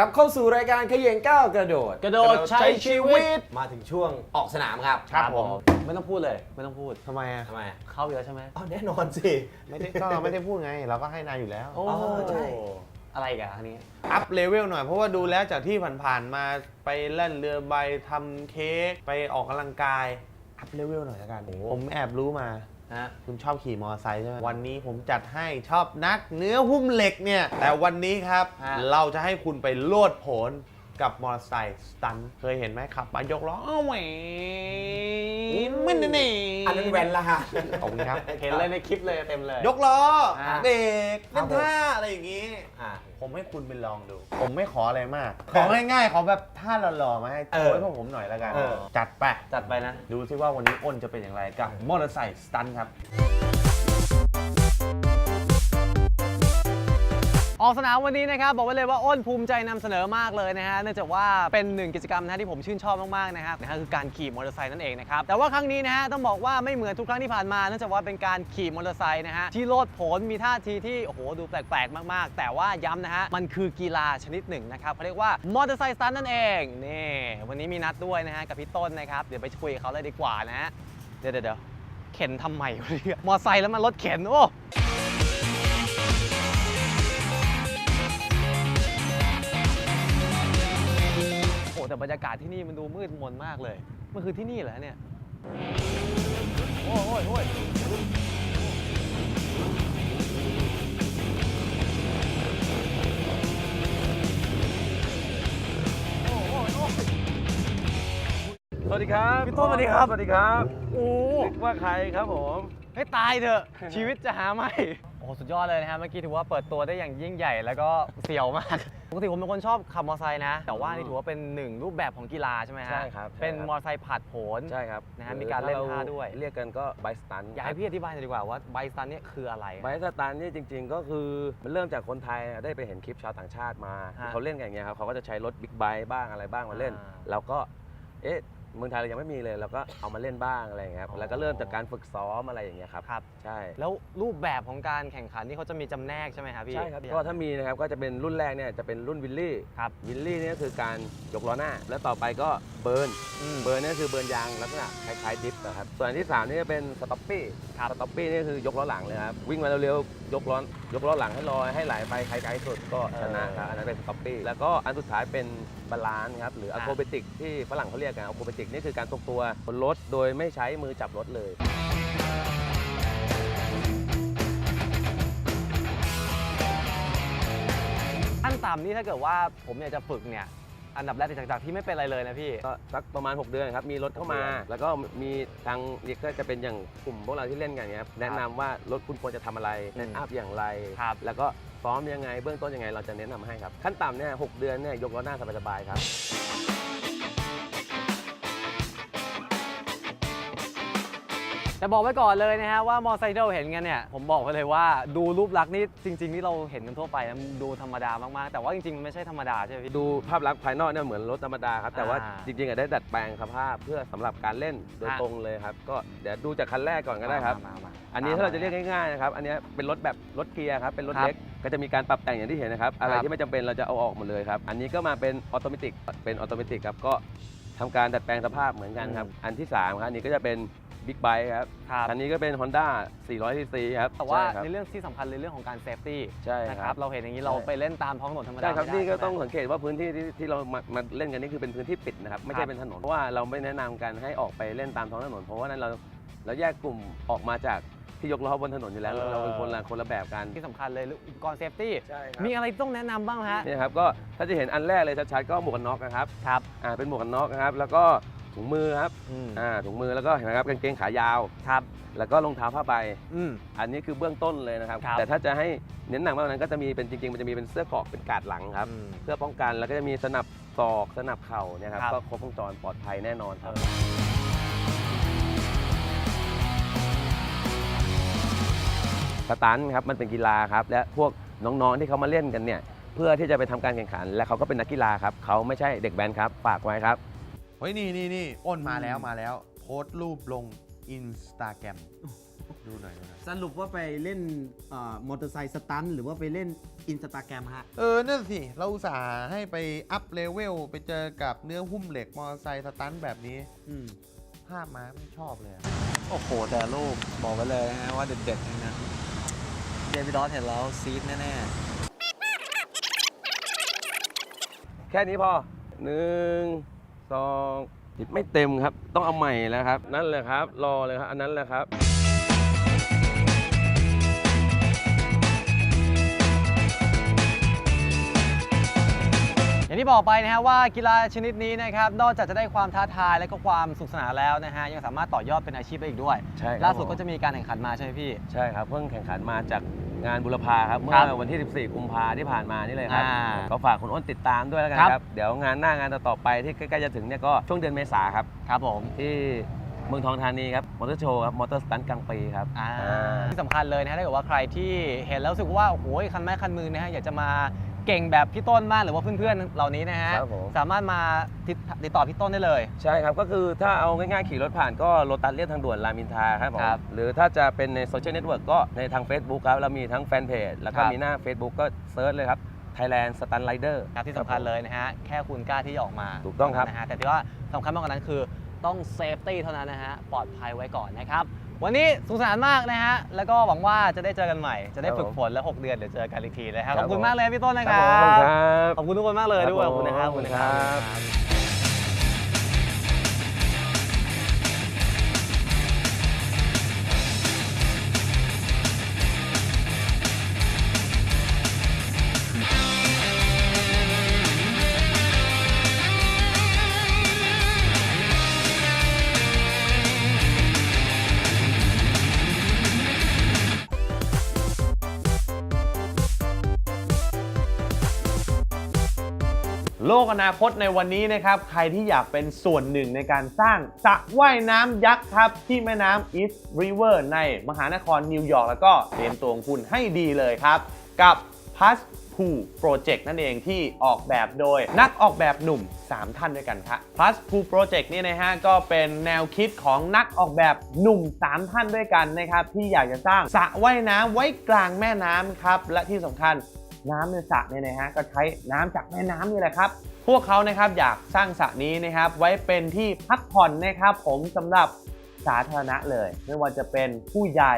กลับเข้าสู่รายการเขย่งก้าวกระโดดกระโดดใช้ชีวิต มาถึงช่วงออกสนามครับครับผมไม่ต้องพูดเลยไม่ต้องพูดทำไมอะทำไมเข้าเยอะใช่ไหมอ๋อแน่นอนสิไม่ได้ก็ไม่ได้พูดไง เราก็ให้นายอยู่แล้ว โอ้อ๋อใช่อะไรอีกันอันนี้ อัพเลเวลหน่อยเพราะว่าดูแล้วจากที่ผ่านๆมาไปเล่นเรือใบทำเค้กไปออกกำลังกายอัพเลเวลหน่อยละกัน ผมแอบรู้มา ฮะคุณชอบขี่มอเตอร์ไซค์ใช่ไหมวันนี้ผมจัดให้ชอบนักเนื้อหุ้มเหล็กเนี่ย แต่วันนี้ครับฮะเราจะให้คุณไปโลดโผนกับมอเตอร์ไซค์สตันท์เคยเห็นไหมขับมายกล้ออ้าวแหวนมันนี่อันนั้นแวนละฮะขอบคุณครับ เห็นเลยในคลิปเลยเต็มเลย ยกล้ออ่าเบรกครัเล่บนผมท่า อะไรอย่างงี้ อ่าผมให้คุณไปลองดู ผมไม่ขออะไรมาก ของง่ายๆขอแบบท่าหล่อๆมาให้เอโชอว์ให้พวกผมหน่อยแล้วกัน เออ จัดไป จัดไปนะ ดูซิว่าวันนี้อ้นจะเป็นอย่างไรกับมอเตอร์ไซค์สตันท์ครับ ออกสนามวันนี้นะครับบอกไว้เลยว่าอ้นภูมิใจนำเสนอมากเลยนะฮะเนื่องจากว่าเป็นหนึ่งกิจกรรมนะฮะที่ผมชื่นชอบมากๆนะครับนะฮะคือการขี่มอเตอร์ไซค์นั่นเองนะครับแต่ว่าครั้งนี้นะฮะต้องบอกว่าไม่เหมือนทุกครั้งที่ผ่านมาเนื่องจากว่าเป็นการขี่มอเตอร์ไซค์นะฮะที่โลดโผนมีท่าทีที่โอ้โหดูแปลกๆ มากๆ แต่ว่าย้ำนะฮะมันคือกีฬาชนิดหนึ่งนะครับเขาเรียกว่ามอเตอร์ไซค์สตันนั่นเองนี่วันนี้มีนัดด้วยนะฮะกับพี่ต้นนะครับเดี๋ยวไปคุยกับเขาเลยดีกว่านะฮะเดี๋ยวเดี๋ยวเข็นทำไมวะเนี่ยมอเตอร์ไซค์แล้วมันรถเข็นโอ้ แต่บรรยากาศที่นี่มันดูมืดมนมากเลย มันคือที่นี่เหรอเนี่ย โอ้ยโอ้ยโอ้ย สวัสดีครับพี่ต้นสวัสดีครับ สวัสดีครับโอ้นึกว่าใครครับผมให้ตายเถอะ ชีวิตจะหาไม่โอ้โหสุดยอดเลยนะฮะเมื่อกี้ถือว่าเปิดตัวได้อย่างยิ่งใหญ่แล้วก็เสียวมากปกติผมเป็นคนชอบขับมอเตอร์ไซค์นะ แต่ว่านี่ถือว่าเป็นหนึ่งรูปแบบของกีฬาใช่ไหมฮะใช่ครับเป็นใช่ครับมอเตอร์ไซค์ผัดโผนใช่ครับนะฮะหรือมีการเล่นถ้ท่าด้วย เรียกกันก็ไบสตันอยากให้พี่อธิบายหน่อยดีกว่าว่าไบสตันเนี่ยคืออะไรไบสตันนี่จริง ๆ ก็คือมันเริ่มจากคนไทยได้ไปเห็นคลิปชาวต่างชาติมาฮะเขาเล่นกันอย่างเงี้ยครับเขาก็จะใช้รถบิ๊กไบค์บ้างอะไรบ้างมาเล่นอ่าเราก็เอ๊ะ เมืองไทยเรายังไม่มีเลยเราก็เอามาเล่นบ้างอะไรอย่างเงี้ยครับอ๋อแล้วก็เริ่มจากการฝึกซ้อมอะไรอย่างเงี้ยครับครับ ใช่ แล้วรูปแบบของการแข่งขันนี่เขาจะมีจำแนกใช่ไหมครับพี่ ใช่ครับก็ถ้ามีนะครับก็จะเป็นรุ่นแรกเนี่ยจะเป็นรุ่นวิลลี่ครับวิลลี่เนี่ยก็คือการยกล้อหน้า แล้วต่อไปก็เบิร์นอืม เบิร์นเนี่ยคือเบิร์นยางลักษณะคล้ายๆดิฟนะครับส่วนอันที่3นี่จะเป็นสต็อปปี้ครับสต็อปปี้นี่คือยกล้อหลังเลยครับวิ่งมาเร็วๆยกล้อยกล้อหลังให้ลอยให้ไหลไปใครไกลสุดก็ชนะครับอันนั้นเป็นสต็อปปี้แล้วก็อันสุดท้ายเป็นบาลานซ์ครับหรืออะโครเบติกที่ฝรั่งเขาเรียกกันอะโครเบติกนี่คือการทรงตัวบนรถโดยไม่ใช้มือจับรถเลย ขั้นต่ำนี่ถ้าเกิดว่าผมอยากจะฝึกเนี่ย อันดับแรกจากจากที่ไม่เป็นอะไรเลยนะพี่ ก็สักประมาณ 6 เดือนครับ มีรถเข้ามา แล้วก็มีทางนี่ก็จะเป็นอย่างกลุ่มพวกเราที่เล่นกันเนี้ยครับแนะนำว่ารถคุณควรจะทำอะไรแนะอัพอย่างไร ครับ แล้วก็ซ้อมยังไงเบื้องต้นยังไงเราจะแนะนำให้ครับ ขั้นต่ำเนี่ยหกเดือนเนี่ยยกล้อหน้าสบายๆครับ แต่บอกไว้ก่อนเลยนะฮะว่ามอไซค์ที่เราเห็นกันเนี่ยผมบอกไว้เลยว่าดูรูปลักษณ์นี่จริง ๆ ที่เราเห็นกันทั่วไปนะมันดูธรรมดามากๆ แต่ว่าจริงๆมันไม่ใช่ธรรมดาใช่ไหมพี่ ดูภาพลักษณ์ภายนอกเนี่ยเหมือนรถธรรมดาครับ แต่ว่าอ่าจริงๆอะได้ดัดแปลงสภาพเพื่อสำหรับการเล่นโดยฮะตรงเลยครับ ก็เดี๋ยวดูจากคันแรกก่อนก็ได้ครับ มามามาอันนี้ถ้าเราจะเรียกง่ายๆนะครับ อันเนี้ยเป็นรถแบบรถเกียร์ครับ เป็นรถครับเล็ก ก็จะมีการปรับแต่งอย่างที่เห็นนะครับ อะไรครับที่ไม่จำเป็นเราจะเอาออกหมดเลยครับ อันนี้ก็มาเป็นออโตเมติก เป็นออโตเมติกครับ ก็ทำการดัดแปลงสภาพเหมือนกันครับ อันที่3ครับ อันนี้ก็จะเป็น บิ๊กไบค์ครับ ครับ อันนี้ก็เป็น Honda 400 cc ครับแต่ว่าใช่ครับ ในเรื่องที่สำคัญเลยเรื่องของการเซฟตี้ใช่นะคครัรับบเราเห็นอย่างนี้เราใช่ ไปเล่นตามท้องถนนธรรมดาใช่ครับไม่ได้นี่ก็ใช่ไหมต้องสังเกตว่าพื้นที่ที่ที่เรามามาเล่นกันนี่คือเป็นพื้นที่ปิดนะครับไม่ครัใช่บเป็นถนนเพราะว่าเราไม่แนะนำกันให้ออกไปเล่นตามท้องถนน เพราะว่านั้นเราเราแยกกลุ่มออกมาจากที่ยกล้อบนถนนอยู่แล้วเออเราเป็นคนละคนละแบบกันที่สำคัญเลยเรื่องอุปกรณ์เซฟตี้ใช่ครับมีอะไรต้องแนะนำบ้างฮะนี่ครับก็ถ้าจะเห็นอันแรกเลยชัดๆก็หมวกกันน็อกนะครับครับ อ่าเป็นหมวกกันน็อกนะครับแล้วก็ ถุงมือครับอืมอ่าถุงมือแล้วก็เห็นไหมครับกางเกงขายาว ครับ แล้วก็รองเท้าผ้าใบ อืม อันนี้คือเบื้องต้นเลยนะครับ ครับ แต่ถ้าจะให้เน้นหนักมากกว่านั้นก็จะมีเป็นจริงๆ มันจะมีเป็นเสื้อเกราะเป็นกาดหลังครับ อืม เพื่อป้องกันแล้วก็จะมีสนับศอกสนับเข่าเนี่ยครับครับ ก็ครบวงจรปลอดภัยแน่นอนครับ สตันท์ครับมันเป็นกีฬาครับและพวกน้องๆที่เขามาเล่นกันเนี่ยเพื่อที่จะไปทำการแข่งขัน และเขาก็เป็นนักกีฬาครับเขาไม่ใช่เด็กแบนครับฝากไว้ครับ เฮ้ยนี่นี่นี่อ้นมาแล้วมาแล้ว โพสต์รูปลงอินสตาแกรมดูหน่อยดูหน่อยสรุปว่าไปเล่นเอ่อมอเตอร์ไซค์สตันท์หรือว่าไปเล่นอินสตาแกรมฮะ เออนั่นสิ เราอุตส่าห์ให้ไปอัพเลเวลไปเจอกับเนื้อหุ้มเหล็กมอเตอร์ไซค์สตันท์แบบนี้ อืม ภาพมาไม่ชอบเลยอะโอ้โห แต่ลูกบอกไว้เลยนะฮะว่าเด็ดๆทั้งนั้นเดวิดดอสเห็นแล้วซีดแน่แค่นี้พอหนึ่ง สองไม่เต็มครับ ต้องเอาใหม่แล้วครับ นั่นแหละครับ รอเลยครับ อันนั้นแหละครับ อย่างที่บอกไปนะฮะว่ากีฬาชนิดนี้นะครับนอกจากจะได้ความท้าทายและก็ความสนุขสนานแล้วนะฮะยังสามารถต่อยอดเป็นอาชีพได้อีกด้วย ใช่ครับล่าสุดผม ก็จะมีการแข่งขันมาใช่ไหมพี่ ใช่ครับ เพิ่งแข่งขันมาจากงานบุรพาครับเมื่ครัอบวันที่ 14 กุมภาที่ผ่านมานี่เลยครับอ่าก็ฝากคุณอ้นติดตามด้วยแล้วกันครับครับ เดี๋ยวงานหน้างานต่อๆไปที่ใกล้ๆจะถึงเนี่ยก็ช่วงเดือนเมษาครับ ครับผมที่เมืองทองธานีครับมอเตอร์โชว์ครับมอเตอร์สตันกลางปีครับอ่าอ่า ที่สำคัญเลยนะฮะถ้าเกิดว่าใครที่เห็นแล้วรู้สึกว่าโอ้โหคันไม้คันมือนะฮะอยากจะมา เก่งแบบพี่ต้นบ้างหรือว่าเพื่อนๆเหล่านี้นะฮะครับผม สามารถมาติดติดต่อพี่ต้นได้เลย ใช่ครับ ก็คือถ้าเอาง่ายๆขี่รถผ่านก็โลตัสเลียบทางด่วนรามอินทราครับผมครับหรือถ้าจะเป็นในโซเชียลเน็ตเวิร์กก็ในทาง Facebook ครับ เรามีทั้งแฟนเพจแล้วก็ครับ มีหน้า Facebook ก็เซิร์ชเลยครับ Thailand Stunt Rider ครับที่สำคัญเลยนะฮะ แค่คุณกล้าที่จะออกมาถูกต้องครับ นะฮะแต่ที่ว่าสำคัญมากกว่านั้นคือต้องเซฟตี้เท่านั้นนะฮะ ปลอดภัยไว้ก่อนนะครับ วันนี้สนุขสนานมากนะฮะ แล้วก็หวังว่าจะได้เจอกันใหม่ จะได้ฝึกฝนแล้ว 6 เดือนเดี๋ยวเจอกันอีกทีนะครับ ขอบคุณมากเลยพี่ต้นนะคครัรับบผมครับ ขอบคุณทุกคนมากเลยด้วยครับ ขอบคุณนะครับผมขอบคุณนะครับครับ โลกอนาคตในวันนี้นะครับ ใครที่อยากเป็นส่วนหนึ่งในการสร้างสระว่ายน้ำยักษ์ครับ ที่แม่น้ำ East River ในมหานครนิวยอร์กแล้วก็เตรียมตัวของคุณให้ดีเลยครับ กับ p a s p o o Project นั่นเองที่ออกแบบโดยนักออกแบบหนุ่ม 3 ท่านด้วยกันครับ p a s p o o Project นี่นะฮะก็เป็นแนวคิดของนักออกแบบหนุ่ม 3 ท่านด้วยกันนะครับที่อยากจะสร้างสระว่ายน้ำไว้กลางแม่น้ำครับ และที่สำคัญ น้ำในสระเนี่ยนะฮะก็ใช้น้ำจากแม่น้ำนี่แหละครับ พวกเขานะครับอยากสร้างสระนี้นะครับไว้เป็นที่พักผ่อนนะครับผมสำหรับสาธารณะเลย ไม่ว่าจะเป็นผู้ใหญ่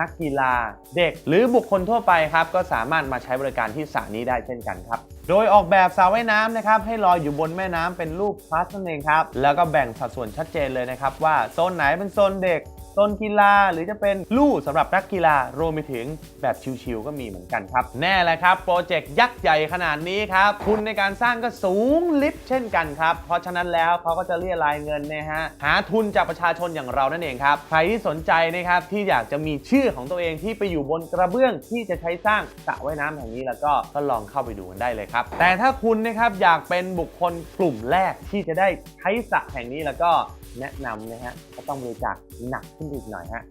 นักกีฬาเด็กหรือบุคคลทั่วไปครับก็สามารถมาใช้บริการที่สระนี้ได้เช่นกันครับ โดยออกแบบสระว่ายน้ำนะครับให้ลอยอยู่บนแม่น้ำเป็นรูปพลัสนั่นเองครับแล้วก็แบ่งสัดส่วนชัดเจนเลยนะครับว่าโซนไหนเป็นโซนเด็ก โซนกีฬาหรือจะเป็นลู่สำหรับนักกีฬารวมไปถึงแบบชิวๆก็มีเหมือนกันครับ แน่แหละครับโปรเจกต์ยักษ์ใหญ่ขนาดนี้ครับคุณในการสร้างก็สูงลิฟเช่นกันครับ เพราะฉะนั้นแล้วเขาก็จะเรียรายเงินนะฮะหาทุนจากประชาชนอย่างเรานั่นเองครับใครที่สนใจนะครับที่อยากจะมีชื่อของตัวเองที่ไปอยู่บนกระเบื้องที่จะใช้สร้างสระว่ายน้ำแห่งนี้แล้วก็ก็ลองเข้าไปดูกันได้เลยครับ แต่ถ้าคุณนะครับอยากเป็นบุคคลกลุ่มแรกที่จะได้ใช้สระแห่งนี้แล้วก็ แนะนำนะฮะก็ต้องบริจาคหนักขึ้นอีกหน่อยฮะ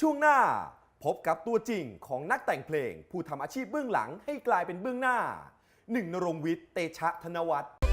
ช่วงหน้า พบกับตัวจริงของนักแต่งเพลง ผู้ทำอาชีพเบื้องหลังให้กลายเป็นเบื้องหน้า หนึ่งนรงวิทย์ เตชะธนวัฒน์